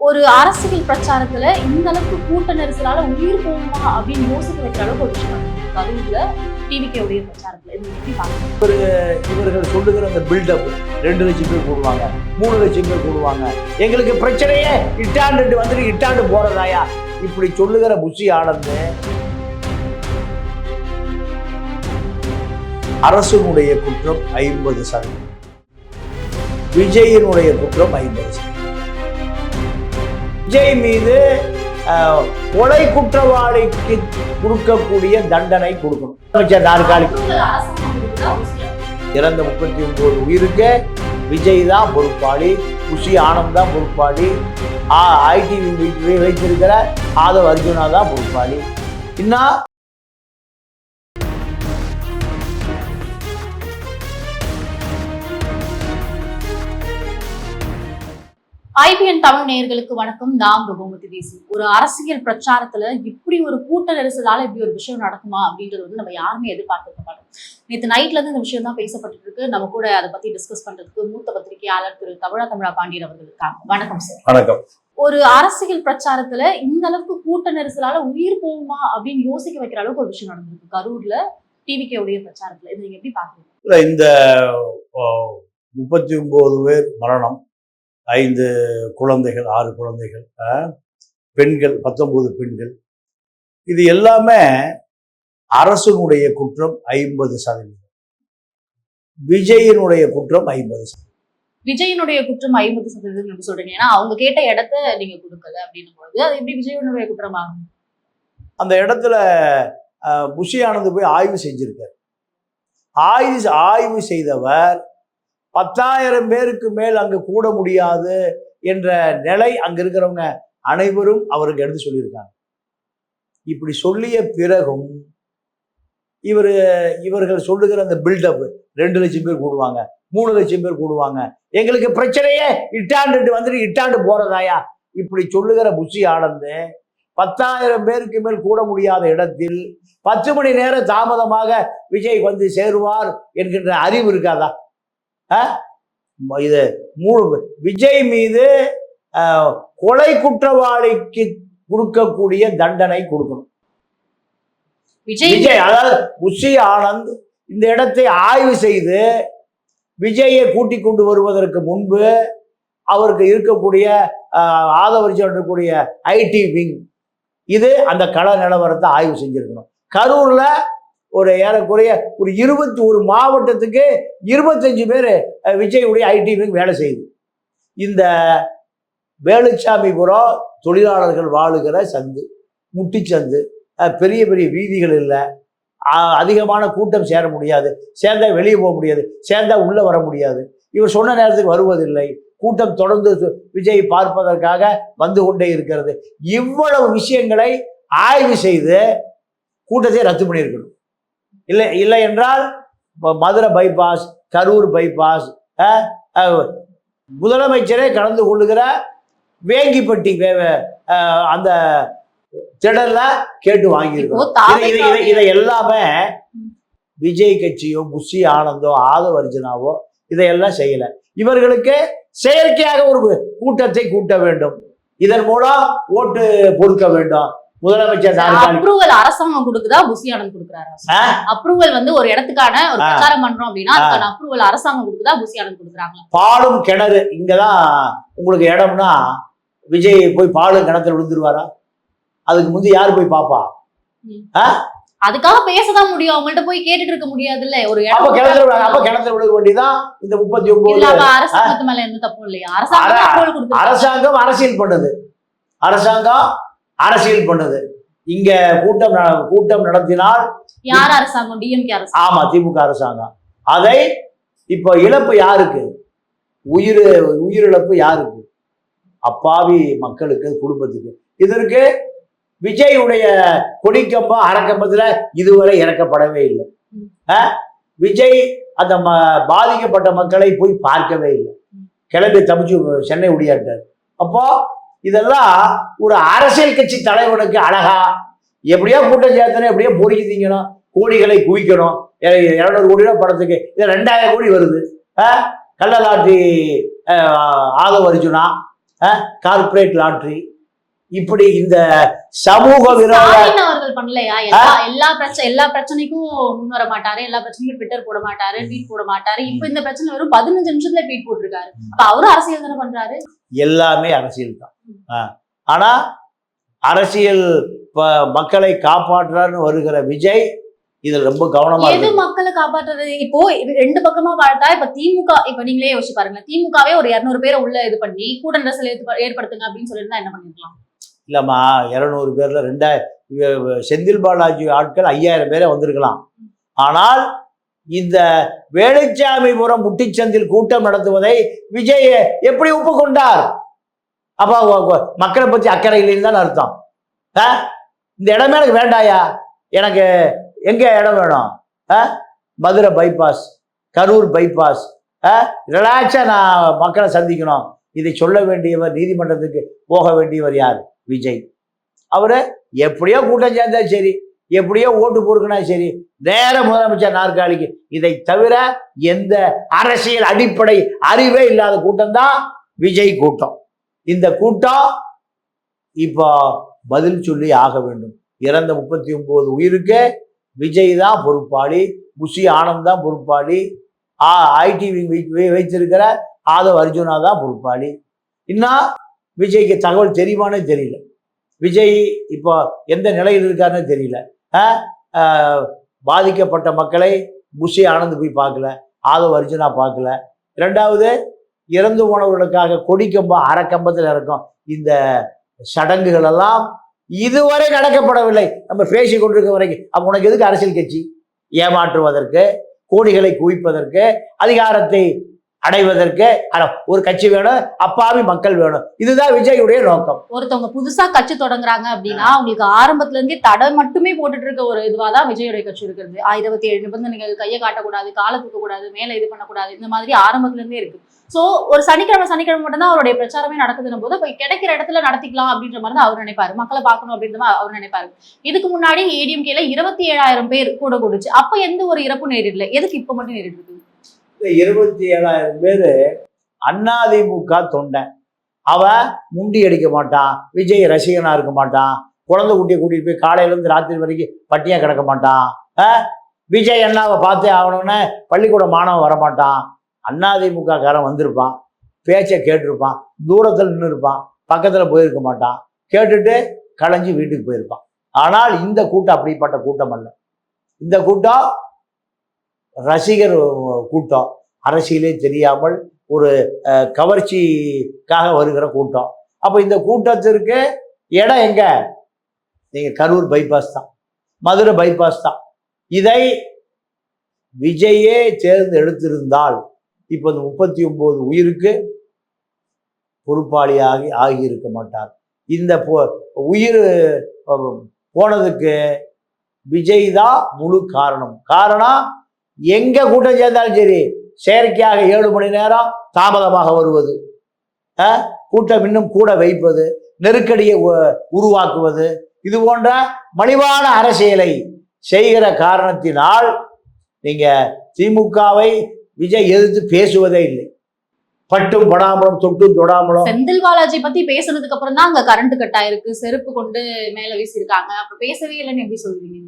ஒரு அரசியல் பிரச்சாரத்துல இந்த அளவுக்கு கூட்ட நெரிசலால உயிர் போகுமா அப்படின்னு யோசிக்க வைக்கிற அளவுக்கு ஒரு விஷயம் கருவில கரூர்ல டிவிகே உடைய பிரச்சாரத்துல. இது எப்படி இவர்கள் சொல்லுகிற அந்த பில்டப் ரெண்டு லட்சம் பேர் போடுவாங்க மூணு லட்சம் பேர் போடுவாங்க. எங்களுக்கு பிரச்சனையே இட்டாண்டு வந்துட்டு இட்டாண்டு போறதாயா? இப்படி சொல்லுகிற புஷி ஆனந்து அரசனுடைய குற்றம் ஐம்பது சதவீதம். விஜயனுடைய குற்றம் ஐம்பது சதவீதம். விஜய் மீது கொலை குற்றவாளிக்கு கொடுக்கக்கூடிய தண்டனை கொடுக்கணும். அமைச்சர் நாற்காலி இறந்த முப்பத்தி ஒன்பது உயிருக்கு. விஜய் தான் பொறுப்பாளி. குஷி ஆனந்த் தான் பொறுப்பாளி. ஐடி வைத்திருக்கிற ஆதவ் அர்ஜுனா தான் பொறுப்பாளி. இன்னும் ஐபிஎன் தமிழ் நேயர்களுக்கு வணக்கம். நான் கோமதி தேசி. ஒரு அரசியல் பிரச்சாரத்துல இப்படி ஒரு கூட்ட நெரிசலால இப்படி ஒரு விஷயம் நடக்குமா அப்படின்றது வந்து நம்ம யாருமே எதிர்பார்த்திருக்க மாட்டோம். நேற்று நைட்ல இருந்து இந்த விஷயம் தான் பேசப்பட்டு இருக்கு. நம்ம கூட அதை பத்தி டிஸ்கஸ் பண்றதுக்கு மூத்த பத்திரிகையாளர் திரு தமிழா தமிழா பாண்டியன் அவர்கள் இருக்காங்க. வணக்கம் சார் வணக்கம். ஒரு அரசியல் பிரச்சாரத்துல இந்த அளவுக்கு கூட்ட நெரிசலால உயிர் போகுமா அப்படின்னு யோசிக்க வைக்கிற அளவுக்கு ஒரு விஷயம் நடந்திருக்கு. கரூர்ல டிவிகே உடைய பிரச்சாரத்துல. இது நீங்க எப்படி பாக்குறீங்க இந்த முப்பத்தி ஒன்பது பேர் மரணம். ஐந்து குழந்தைகள் ஆறு குழந்தைகள் பெண்கள் பத்தொன்பது பெண்கள். இது எல்லாமே அரசனுடைய குற்றம் ஐம்பது சதவீதம். விஜயினுடைய குற்றம் ஐம்பது சதவீதம். விஜயனுடைய குற்றம் ஐம்பது சதவீதம் எப்படி சொல்றீங்க. ஏன்னா அவங்க கேட்ட இடத்த நீங்க கொடுக்கல அப்படின்னும் பொழுது அது எப்படி விஜயனுடைய குற்றமாகும்? அந்த இடத்துல புஷி ஆனந்த் போய் ஆய்வு செஞ்சிருக்கார். ஆய்வு ஆய்வு செய்தவர் பத்தாயிரம் பேருக்கு மேல் அங்கு கூட முடியாது என்ற நிலை அங்க இருக்கிறவங்க அனைவரும் அவருக்கு எடுத்து சொல்லியிருக்காங்க. இப்படி சொல்லிய பிறகும் இவர் இவர்கள் சொல்லுகிற அந்த பில்டப் ரெண்டு லட்சம் பேர் கூடுவாங்க மூணு லட்சம் பேர் கூடுவாங்க. எங்களுக்கு பிரச்சனையே இட்டாண்டு வந்துட்டு இட்டாண்டு போறதாயா? இப்படி சொல்லுகிற புஷி ஆடந்து பத்தாயிரம் பேருக்கு மேல் கூட முடியாத இடத்தில் பத்து மணி நேரம் தாமதமாக விஜய் வந்து சேருவார் என்கின்ற அறிவு இருக்காதா? இது மூணு விஜய் மீது கொலை குற்றவாளிக்கு கொடுக்கக்கூடிய தண்டனை கொடுக்கணும். விஜய் அதாவது புஷி ஆனந்த் இந்த இடத்தை ஆய்வு செய்து விஜயை கூட்டிக் கொண்டு வருவதற்கு முன்பு அவருக்கு இருக்கக்கூடிய ஆதவரிச்சம் இருக்கக்கூடிய ஐடி விங் இது அந்த கள நிலவரத்தை ஆய்வு செஞ்சிருக்கணும். கரூர்ல ஒரு ஏறக்குறைய ஒரு இருபத்தி ஒரு மாவட்டத்துக்கு இருபத்தஞ்சு பேர் விஜயுடைய ஐடி வேலை செய்யுது. இந்த வேலுச்சாமிபுரம் தொழிலாளர்கள் வாழுகிற சந்து முட்டிச்சந்து பெரிய பெரிய வீதிகள் இல்லை. அதிகமான கூட்டம் சேர முடியாது. சேர்ந்தா வெளியே போக முடியாது. சேர்ந்தா உள்ளே வர முடியாது. இவர் சொன்ன நேரத்துக்கு வருவதில்லை. கூட்டம் தொடர்ந்து விஜய் பார்ப்பதற்காக வந்து கொண்டே இருக்கிறது. இவ்வளவு விஷயங்களை ஆய்வு செய்து கூட்டத்தை ரத்து பண்ணியிருக்கணும். இல்லை இல்லை என்றால் மதுரை பைபாஸ் கரூர் பைபாஸ் முதலமைச்சரே கலந்து கொள்ளுகிற வேங்கிப்பட்டி அந்த திடல்ல கேட்டு வாங்கியிருக்கோம் இதை- எல்லாமே விஜய் கட்சியோ புஷி ஆனந்தோ ஆதவ அர்ஜுனாவோ இதையெல்லாம் செய்யல. இவர்களுக்கு செயற்கையாக ஒரு கூட்டத்தை கூட்ட வேண்டும். இதன் மூலம் ஓட்டு பொறுக்க வேண்டும். முதலமைச்சர் அப்ரூவல் அரசாங்கம் கொடுக்குதா? புசி ஆனந்த் கொடுக்குறாரா? அப்ரூவல் வந்து ஒரு இடத்துக்கான ஒரு. பிரச்சாரம் பண்றோம் அப்படின்னா அதுக்கான அப்ரூவல் அரசாங்கம் கொடுக்குதா? புசி ஆனந்த் கொடுக்குறாங்களா? பாலும் கிணறு இங்கதான் உங்களுக்கு இடம்னா விஜய் போய் பாலும் கிணத்துல விழுந்துருவாரா? அதுக்கு முந்தி யார் போய் பாப்பா? அதுக்காக பேசதான் முடியும். அவங்கள்ட்ட போய் கேட்டுட்டு இருக்க முடியாதுல்ல. ஒரு அப்ப கிணத்துல அப்ப கிணத்துல விழுக வேண்டியதான் இந்த முப்பத்தி இல்ல ஒன்பது அரசாங்கத்து மேல எந்த தப்பும் இல்லையா? அரசாங்கம் அரசாங்கம் அரசியல் பண்ணுது. அரசாங்கம் அரசியல் பண்ணுது. இங்க கூட்டம் கூட்டம் நடத்தினால் யார் அரசாங்கம்? டிஎம்கே ஆமா திமுக அரசாங்கம். அதை இப்போ இழப்பு யாருக்கு? உயிர் உயிரிழப்பு யாருக்கு? அப்பாவி மக்களுக்கு குடும்பத்துக்கு. இதற்கு விஜயுடைய கொடிக்கம்பம் அறக்கம்பத்துல இதுவரை இறக்கப்படவே இல்லை? விஜய் அந்த ம- பாதிக்கப்பட்ட மக்களை போய் பார்க்கவே இல்லை. கிளம்பி தப்பிச்சு சென்னை ஒடியாட்டார் அப்போ இதெல்லாம் ஒரு அரசியல் கட்சி தலைவனுக்கு அழகா எப்படியோ கூட்டம் சேர்த்தணும் எப்படியோ பொறுக்கி திங்கணும் கோடிகளை குவிக்கணும் இரநூறு கோடி ரூபாய் படத்துக்கு இது ரெண்டாயிரம் கோடி வருது ஆ? கள்ளலாட்டி ஆதவ அர்ஜுனா கார்ப்பரேட் லாட்ரி இப்படி இந்த சமூக விரோத பண்ணலையா? எல்லா எல்லா பிரச்சனை எல்லா பிரச்சனைக்கும் முன் வர மாட்டாரு. எல்லா பிரச்சனைக்கும் ட்விட்டர் போட மாட்டாரு ட்வீட் போட மாட்டாரு. இப்ப இந்த பிரச்சனை வெறும் பதினஞ்சு நிமிஷத்துல ட்வீட் போட்டிருக்காரு. அப்ப அவரும் அரசியல் தானே பண்றாரு? எல்லாமே அரசியல் தான். ஆனா அரசியல் மக்களை காப்பாற்றுறான்னு வருகிற விஜய் இதுல ரொம்ப கவனமா எது மக்களை காப்பாற்றுறது? இப்போ ரெண்டு பக்கமா பார்த்தா இப்ப திமுக இப்ப நீங்களே யோசிச்சு பாருங்க திமுகவே ஒரு இருநூறு பேரை உள்ள இது பண்ணி கூட்ட நெரிசல் ஏற்ப- ஏற்படுத்துங்க அப்படின்னு சொல்லியிருந்தா என்ன பண்ணிருக்கலாம்? இல்லைம்மா இரநூறு பேரில் ரெண்டாயிரம் செந்தில் பாலாஜி ஆட்கள் ஐயாயிரம் பேரை வந்திருக்கலாம். ஆனால் இந்த வேலுச்சாமிபுரம் முட்டிச்சந்தில் கூட்டம் நடத்துவதை விஜய் எப்படி ஒப்புக்கொண்டார்? அப்போ மக்களை பற்றி அக்கறை இல்லைன்னு தான் அர்த்தம். ஆ? இந்த இடமே எனக்கு வேண்டாயா? எனக்கு எங்கே இடம் வேணும்? ஆ? மதுரை பைபாஸ் கரூர் பைபாஸ் ரிலாக்ஸாக நான் மக்களை சந்திக்கணும். இதை சொல்ல வேண்டியவர் நீதிமன்றத்துக்கு போக வேண்டியவர் யார்? விஜய் அவரு எப்படியோ கூட்டம் சேர்ந்தா சரி எப்படியோ ஓட்டு பொறுக்கினா சரி நேர முதலமைச்சர் நாற்காலிக்கு இதை தவிர எந்த அரசியல் அடிப்படை அறிவே இல்லாத கூட்டம் தான் விஜய் கூட்டம் இந்த கூட்டம் இப்போ பதில் சொல்லி ஆக வேண்டும் இறந்த முப்பத்தி ஒன்பது உயிருக்கு விஜய் தான் பொறுப்பாளி புஷி ஆனந்த் தான் பொறுப்பாளி ஐடி வைத்திருக்கிற ஆதவ் அர்ஜுனா தான் பொறுப்பாளி இன்னும் விஜய்க்கு தகவல் தெரியுமானே தெரியல. விஜய் இப்போ எந்த நிலையில் இருக்காருன்னு தெரியல. பாதிக்கப்பட்ட மக்களை புஷி ஆனந்த் போய் பார்க்கல ஆதவ அர்ஜுனா பார்க்கல. ரெண்டாவது இறந்து போனவர்களுக்காக கொடிக்கம்பம் அறக்கம்பத்தில் இருக்கும் இந்த சடங்குகள் எல்லாம் இதுவரை நடக்கப்படவில்லை. நம்ம பேசி கொண்டிருக்க வரைக்கும். அப்போ உனக்கு எதுக்கு அரசியல் கட்சி? ஏமாற்றுவதற்கு கோடிகளை குவிப்பதற்கு அதிகாரத்தை அடைவதற்கு ஒரு கட்சி வேணும் அப்பாவி மக்கள் வேணும். இதுதான் விஜயுடைய நோக்கம். ஒருத்தவங்க புதுசா கட்சி தொடங்குறாங்க அப்படின்னா அவங்களுக்கு ஆரம்பத்துல இருந்தே தடை மட்டுமே போட்டுட்டு இருக்க ஒரு இதுவா தான் விஜயோட கட்சி இருக்கிறது. இருபத்தி ஏழு நிபந்தனைகள் கையை காட்டக்கூடாது காலை தூக்க கூடாது மேல இது பண்ணக்கூடாது இந்த மாதிரி ஆரம்பத்துல இருந்தே இருக்கு. சோ ஒரு சனிக்கிழமை சனிக்கிழமை மட்டும் தான் அவருடைய பிரச்சாரமே நடக்குதுன்னு போது போய் கிடைக்கிற இடத்துல நடத்திக்கலாம் அப்படின்ற மாதிரி தான் அவர் நினைப்பாரு. மக்களை பார்க்கணும் அப்படின்ற மாதிரி அவர் நினைப்பாரு. இதுக்கு முன்னாடி ஏடிஎம்கேல இருபத்தி ஏழாயிரம் பேர் கூட கூடுச்சு. அப்ப எந்த ஒரு இறப்பு நேரிடல. எதுக்கு இப்ப மட்டும் நேரிடுது இந்த இருபத்தி ஏழாயிரம் பேர் அதிமுக தொண்டன் அவன் முண்டி அடிக்க மாட்டான் விஜய் ரசிகனாக இருக்க மாட்டான் குழந்தை குட்டியை கூட்டிட்டு போய் காலையில இருந்து ராத்திரி வரைக்கும் பட்டியா கிடக்க மாட்டான் ஆ? விஜய் அண்ணாவை பார்த்தே ஆகணும்னு பள்ளிக்கூட மாணவன் வரமாட்டான் அதிமுக காரன் வந்திருப்பான் பேச்சை கேட்டிருப்பான் தூரத்தில் நின்று இருப்பான் பக்கத்தில் போயிருக்க மாட்டான். கேட்டுட்டு களைஞ்சு வீட்டுக்கு போயிருப்பான். ஆனால் இந்த கூட்டம் அப்படிப்பட்ட கூட்டம் அல்ல. இந்த கூட்டம் ரசிகர் கூட்டம். அரசியலே தெரியாமல் ஒரு கவர்ச்சிக்காக வருகிற கூட்டம். அப்போ இந்த கூட்டத்திற்கு இடம் எங்க? நீங்க கரூர் பைபாஸ் தான். மதுரை பைபாஸ் தான். இதை விஜயே சேர்ந்து எடுத்திருந்தால் இப்போ இந்த முப்பத்தி ஒன்பது உயிருக்கு பொறுப்பாளியாகி ஆகியிருக்க மாட்டார். இந்த உயிர் போனதுக்கு விஜய் தான் முழு காரணம். காரணம் எங்க கூட்டம் சேர்ந்தாலும் சரி செயற்கையாக ஏழு மணி நேரம் தாமதமாக வருவது. கூட்டம் இன்னும் கூட வைப்பது நெருக்கடியை உருவாக்குவது. இது போன்ற மலிவான அரசியலை செய்கிற காரணத்தினால் நீங்க திமுகவை விஜய் எதிர்த்து பேசுவதே இல்லை. பட்டும் படாமலும் தொட்டும் தொடாமலும். செந்தில் பாலாஜி பத்தி பேசுனதுக்கு அப்புறம் தான் அங்க கரண்ட் கட் ஆயிருக்கு செருப்பு கொண்டு மேல வீசியிருக்காங்க. அப்புறம் பேசவே இல்லைன்னு எப்படி சொல்றீங்க?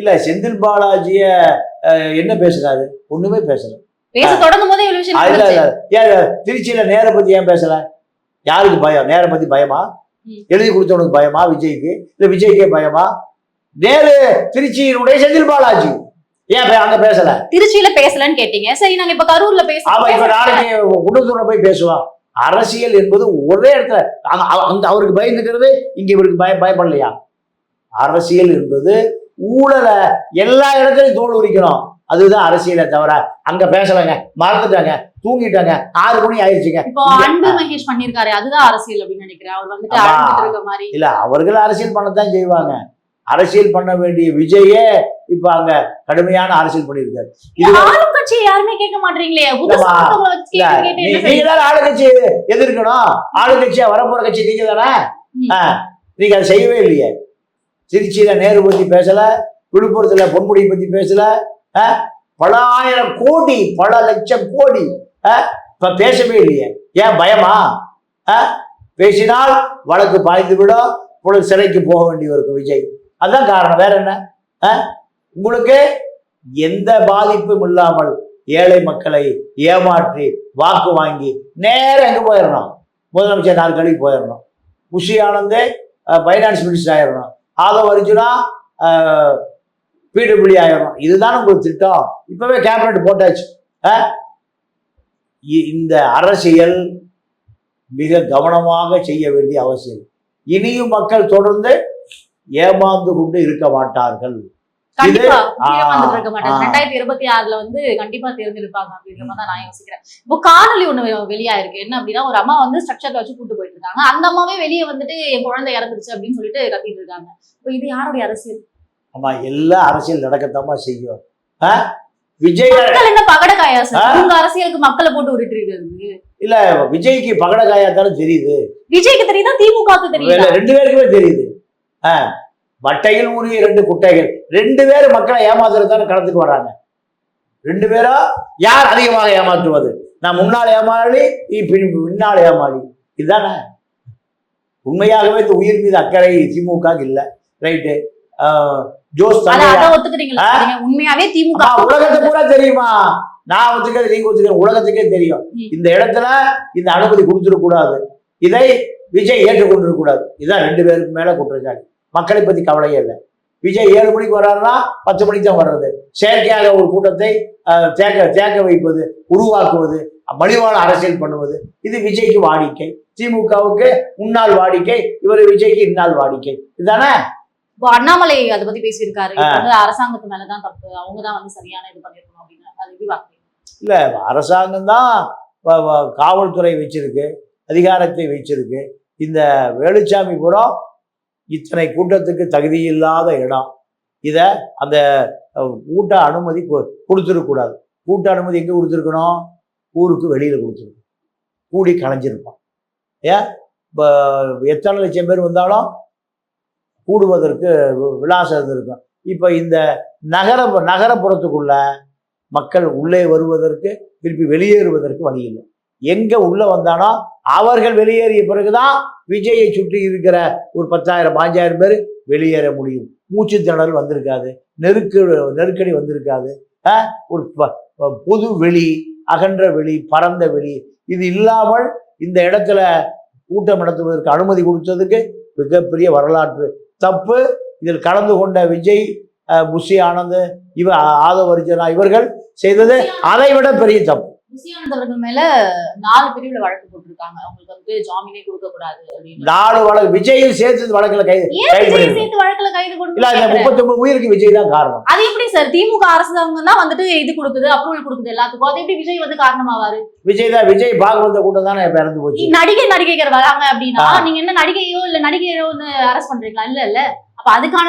இல்ல செந்தில் பாலாஜிய என்ன பேசுறாரு? ஒண்ணுமே பேசல. பேச தொடங்கும் போதே இவ்வளவு விஷயம் திருச்சியில நேர பத்தி ஏன் பேசல? யாருக்கு பயம்? நேர பத்தி பயமா. எழுதி கொடுத்தவனுக்கு பயமா விஜய்க்கு? இல்ல விஜய்க்கே பயமா? நேரு திருச்சியினுடைய செந்தில் பாலாஜி. ஏன் அங்க பேசல? திருச்சியில பேசலன்னு கேட்டீங்க. சரி நாங்க இப்ப கரூர்ல அவன் இப்ப பேச நாளைக்கு குண்டத்தூர போய் பேசுவான் அரசியல் என்பது ஒரே இடத்துல அங்க அவ- அங்க அவருக்கு பயந்துக்கிறது இங்க இவருக்கு பய பயப்படலையா? அரசியல் என்பது ஊழலை எல்லா இடத்துலயும் தோல் உரிக்கணும். அதுதான் அரசியலை தவிர அங்க பேசலைங்க மறந்துட்டாங்க தூங்கிட்டாங்க ஆறு மணி ஆயிடுச்சுங்க. அன்பு மகேஷ் பண்ணிருக்காரு அதுதான் அரசியல் அப்படின்னு நினைக்கிறேன். அவர் வந்துட்டு இல்ல அவர்கள் அரசியல் பண்ணத்தான் செய்வாங்க. அரசியல் பண்ண வேண்டிய விஜயே இப்ப அங்க கடுமையான அரசியல் பண்ணியிருக்காரு. இது ஆளும் கட்சி யாருமே கேட்க மாட்டீங்களே நீங்க தானே ஆளுங்கட்சி எதிர்க்கணும். ஆளுங்கட்சியா வரப்போற கட்சி நீங்க தானே நீங்க அதை செய்யவே இல்லையே. திருச்சியில நேரு பத்தி பேசல விழுப்புரத்துல பொன்முடியை பத்தி பேசல ஆ, பல ஆயிரம் கோடி பல லட்சம் கோடி ஆ, பேசவே இல்லையே. ஏன் பயமா? ஆ? பேசினால் வழக்கு பாய்ந்து விடும் பொழுது சிறைக்கு போக வேண்டியவர் இருக்கும் விஜய். அதான் காரணம். வேற என்ன? ஆ? உங்களுக்கு எந்த பாதிப்பும் இல்லாமல் ஏழை மக்களை ஏமாற்றி வாக்கு வாங்கி நேரம் எங்க போயிடணும் முதலமைச்சர் நாற்காலிக்கு போயிடணும் குஷி ஆனந்தே ஃபைனான்ஸ் மினிஸ்டர் ஆயிடணும் ஆக அர்ஜுனா பிடபிள்யூ ஆயிடணும் இதுதான் உங்களுக்கு திட்டம். இப்பவே கேபினட் போட்டாச்சு. ஆ? இ- இந்த அரசியல் மிக கவனமாக செய்ய வேண்டிய அவசியம். இனியும் மக்கள் தொடர்ந்து ஏமாந்து கொண்டு இருக்க மாட்டார்கள். கண்டிப்பா. இருக்க மாட்டாங்க. ரெண்டாயிரத்தி இருபத்தி ஆறுல வந்து கண்டிப்பா தேர்ந்தெடுப்பாங்க அப்படின்ற மாதிரி தான் நான் யோசிக்கிறேன். இப்போ காணொலி ஒண்ணு வெளியாயிருக்கு. என்ன அப்படின்னா ஒரு அம்மா வந்து ஸ்ட்ரக்சர்ல வச்சு கூட்டு போயிட்டு இருக்காங்க. அந்த அம்மாவே வெளியே வந்துட்டு என் குழந்தை இறந்துருச்சு அப்படின்னு சொல்லிட்டு கத்திட்டு இருக்காங்க. இப்போ இது யாருடைய அரசியல்? ஆமா எல்லா அரசியல் நடக்கத்தாமா செய்யும்? விஜய் மக்கள் என்ன பகடக்காயா ஆ. சார் உங்க அரசியலுக்கு மக்களை போட்டு இருக்கிறது. இல்ல விஜய்க்கு பகடக்காயாத்தானே தெரியுது. விஜய்க்கு தெரியுதா? திமுகவுக்கு தெரியுதா? ரெண்டு பேருக்குமே தெரியுது. ஆ, வட்டையில் ஊறிய ரெண்டு குட்டைகள். ரெண்டு பேரும் மக்களை ஏமாத்துறதுதானே களத்துக்கு வர்றாங்க. ரெண்டு பேரும் யார் அதிகமாக ஏமாற்றுவது? நான் முன்னாள் ஏமாளி பின் பின்னால் ஏமாளி இதுதானே? உண்மையாகவே இந்த உயிர் மீது அக்கறை திமுக இல்ல. ரைட்டு. ஜோஸ். உண்மையாவே திமுக உலகத்துக்கு கூட தெரியுமா? நான் ஒத்துக்கிறது நீங்க ஒத்துக்க உலகத்துக்கே தெரியும். இந்த இடத்துல இந்த அனுமதி கொடுத்துடக் கூடாது. இதை விஜய் ஏற்றுக்கொண்டிருக்க கூடாது. இதான் ரெண்டு பேருக்கு மேல குற்றச்சாட்டு. மக்களை பத்தி கவலையே இல்லை. விஜய் ஏழு மணிக்கு வர்றாருன்னா பத்து மணிக்கு தான் வர்றது. செயற்கையாக ஒரு கூட்டத்தை தேக்க தேக்க வைப்பது உருவாக்குவது மலிவான அரசியல் பண்ணுவது இது விஜய்க்கு வாடிக்கை. திமுகவுக்கு முன்னாள் வாடிக்கை இவர் விஜய்க்கு இந்நாள் வாடிக்கை. இதுதானே? இப்போ அண்ணாமலை அதை பத்தி பேசியிருக்காரு. அரசாங்கத்து மேலதான் தப்பு. அவங்க தான் வந்து சரியான இது பண்ணிருக்கணும் அப்படின்னு பாக்குறீங்க அரசாங்கம் தான் காவல்துறை வச்சிருக்கு அதிகாரத்தை வச்சிருக்கு. இந்த வேலுச்சாமி புறம் இத்தனை கூட்டத்துக்கு தகுதி இல்லாத இடம். இதை அந்த கூட்ட அனுமதி கொ- கொடுத்துருக்கக்கூடாது கூட்ட அனுமதி எங்கே கொடுத்துருக்கணும்? ஊருக்கு வெளியில் கொடுத்துருக்கணும். கூடி கலைஞ்சிருப்பான். ஏன் இப்போ எத்தனை லட்சம் பேர் வந்தாலும் கூடுவதற்கு விலாசம் இருக்கும். இப்போ இந்த நகர நகரப்புறத்துக்குள்ள மக்கள் உள்ளே வருவதற்கு திருப்பி வெளியேறுவதற்கு வழி இல்லை. எங்க உள்ள வந்தானோ அவர்கள் வெளியேறிய பிறகுதான் விஜயை சுற்றி இருக்கிற ஒரு பத்தாயிரம் பாஞ்சாயிரம் பேர் வெளியேற முடியும். மூச்சு திணறல் வந்திருக்காது. நெருக்கு நெருக்கடி வந்திருக்காது. ஒரு ப- பொது வெளி அகன்ற வெளி பரந்த வெளி இது இல்லாமல் இந்த இடத்துல கூட்டம் நடத்துவதற்கு அனுமதி கொடுத்ததுக்கு மிகப்பெரிய வரலாற்று தப்பு. இதில் கலந்து கொண்ட விஜய் புஷி ஆனந்த் இவ ஆதவ இவர்கள் செய்தது அதை விட பெரிய தப்பு. முசியானந்த் அவர்கள் மேல நாலு பிரிவுல வழக்கு போட்டிருக்காங்க. அவங்களுக்கு வந்து ஜாமீனே கொடுக்க கூடாது நாலு வழக்கு விஜயும் சேர்த்து வழக்கில் கைது. சேர்த்து வழக்குல கைது கேக்குறேன். முப்பத்தி ஒன்பது உயிருக்கு விஜய் தான் காரணம். அது எப்படி சார்? திமுக அரசாங்கம் தான் வந்துட்டு இது கொடுக்குது அப்ரூவல் கொடுக்குது எல்லாத்துக்கும். அது எப்படி விஜய் வந்து காரணமாவாரு? விஜய் தான் விஜய் பாகவத கூட்டம் தானே இப்ப இறந்து போச்சு. நடிகை நடிகைகள் வராங்க அப்படின்னா. நீங்க என்ன நடிகையோ இல்ல நடிகையோ வந்து அரெஸ்ட் பண்றீங்களா? இல்ல இல்ல. அப்ப அதுக்கான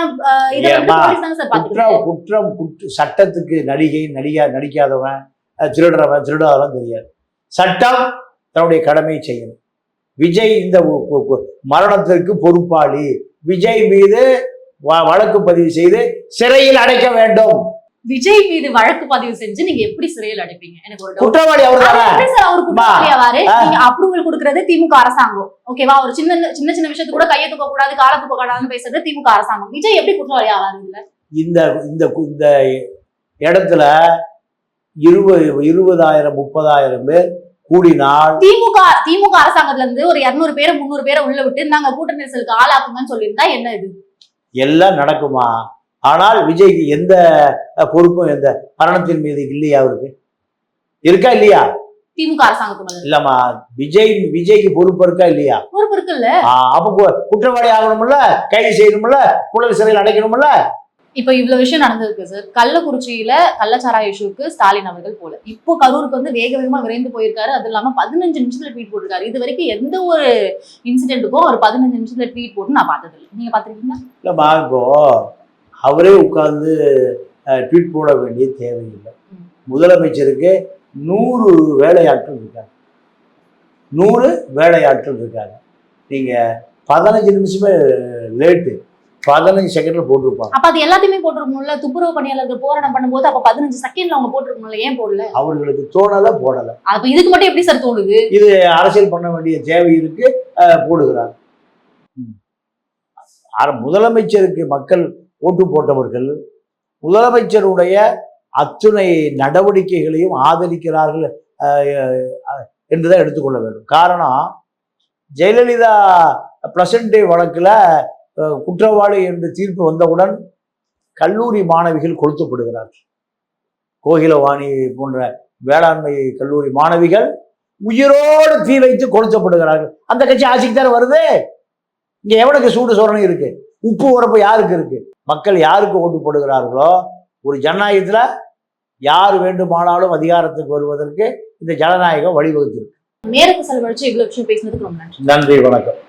இதை வந்து போலீஸ் சார் பாத்துக்கிட்டு குற்றம் குற்றம் குற்ற சட்டத்துக்கு நடிகை நடிகா நடிக்காதவன். திருடுறவன் திருடாதவன் தெரியாது. சட்டம் தன்னுடைய கடமையை செய்யணும் விஜய் இந்த மரணத்திற்கு பொறுப்பாளி. விஜய் மீது வழக்கு பதிவு செய்து சிறையில் அடைக்க வேண்டும். விஜய் மீது வழக்கு பதிவு செஞ்சு நீங்க எப்படி சிறையில் அடைப்பீங்க? எனக்கு ஒரு. குற்றவாளி அவர் அது தானே எப்படி சார் அவரு குற்றவாளி ஆவாரு ஆ. நீங்க அப்ரூவல் கொடுக்கறது திமுக அரசாங்கம். ஓகேவா ஒரு சின்ன சின்ன சின்ன விஷயத்துக்கு கூட கையை தூக்க கூடாது காலை தூக்க கூடாதுன்னு பேசுறது திமுக அரசாங்கம். விஜய் எப்படி குற்றவாளி ஆவாரு இதுல? இந்த இந்த இந்த இடத்துல இருபது இருபதாயிரம் முப்பதாயிரம் பேர் கூடினால் திமுக திமுக அரசாங்கத்துல இருந்து ஒரு இருநூறு பேரை முந்நூறு பேரை உள்ள விட்டு நாங்க கூட்ட நெரிசலுக்கு ஆளாக்குங்கன்னு சொல்லியிருந்தா என்ன இது? எல்லாம் நடக்குமா? ஆனால் விஜய்க்கு எந்த பொறுப்பும் எந்த மரணத்தின் மீது இல்லையா அவருக்கு? இருக்கா இல்லையா? திமுக அரசாங்கத்து மேல. இல்லம்மா விஜய் விஜய்க்கு பொறுப்பு இருக்கா இல்லையா? பொறுப்பு இருக்குல்ல. அப்ப குற்றவாளி ஆகணும்ல? கைது செய்யணும்ல? புழல் சிறையில் அடைக்கணும்ல? இப்ப இவ்வளவு விஷயம் நடந்திருக்கு சார் கள்ளக்குறிச்சியில கள்ளச்சாராய இஷ்யூக்கு ஸ்டாலின் அவர்கள் போல. இப்போ கரூருக்கு வந்து வேக வேகமா விரைந்து போயிருக்காரு. அது இல்லாம பதினஞ்சு நிமிஷத்துல ட்வீட் போட்டிருக்காரு. இது வரைக்கும் எந்த ஒரு இன்சிடென்ட்டுக்கும் ஒரு பதினஞ்சு நிமிஷத்துல ட்வீட் போட்டு நான் பார்த்தது இல்லை நீங்க பாத்திருக்கீங்களா இல்லம்மா இப்போ அவரே உட்கார்ந்து ட்வீட் போட வேண்டிய தேவையில்லை. முதலமைச்சருக்கு நூறு வேலையாட்கள் இருக்காங்க. நூறு வேலையாட்கள் இருக்காங்க. நீங்க பதினஞ்சு நிமிஷமே லேட்டு பதினஞ்சு செகண்ட்ல போட்டிருப்பாங்க. அப்ப அது எல்லாத்தையுமே போட்டிருக்கணும்ல? துப்புரவு பணியாளர்கள் போராட்டம் பண்ணும்போது அப்ப பதினஞ்சு செகண்ட்ல அவங்க போட்டிருக்கணும்ல? ஏன் போடல? அவர்களுக்கு தோணலை போடலை. அப்ப இதுக்கு மட்டும் எப்படி சார் தோணுது? இது அரசியல் பண்ண வேண்டிய தேவை இருக்கு போடுகிறார். முதலமைச்சருக்கு மக்கள் ஓட்டு போட்டவர்கள் முதலமைச்சருடைய அத்துணை நடவடிக்கைகளையும் ஆதரிக்கிறார்கள் என்றுதான் எடுத்துக்கொள்ள வேண்டும். காரணம் ஜெயலலிதா பிரசன்ட் டே வழக்கில் குற்றவாளி என்று தீர்ப்பு வந்தவுடன் கல்லூரி மாணவிகள் கொளுத்தப்படுகிறார்கள். கோகிலவாணி போன்ற வேளாண்மை கல்லூரி மாணவிகள் உயிரோடு தீ வைத்து கொளுத்தப்படுகிறார்கள். அந்த கட்சி ஆட்சிக்கு தானே வருது? இங்க எவனுக்கு சூடு சோரணை இருக்கு? உப்பு உரப்பு யாருக்கு இருக்கு? மக்கள் யாருக்கு ஓட்டு போடுகிறார்களோ ஒரு ஜனநாயகத்துல யார் வேண்டுமானாலும் அதிகாரத்துக்கு வருவதற்கு இந்த ஜனநாயகம் வழிவகுத்திருக்கு. நேரத்தை செலவழிச்சு இவ்வளவு விஷயம் பேசினதுக்கு ரொம்ப நன்றி. நன்றி வணக்கம்.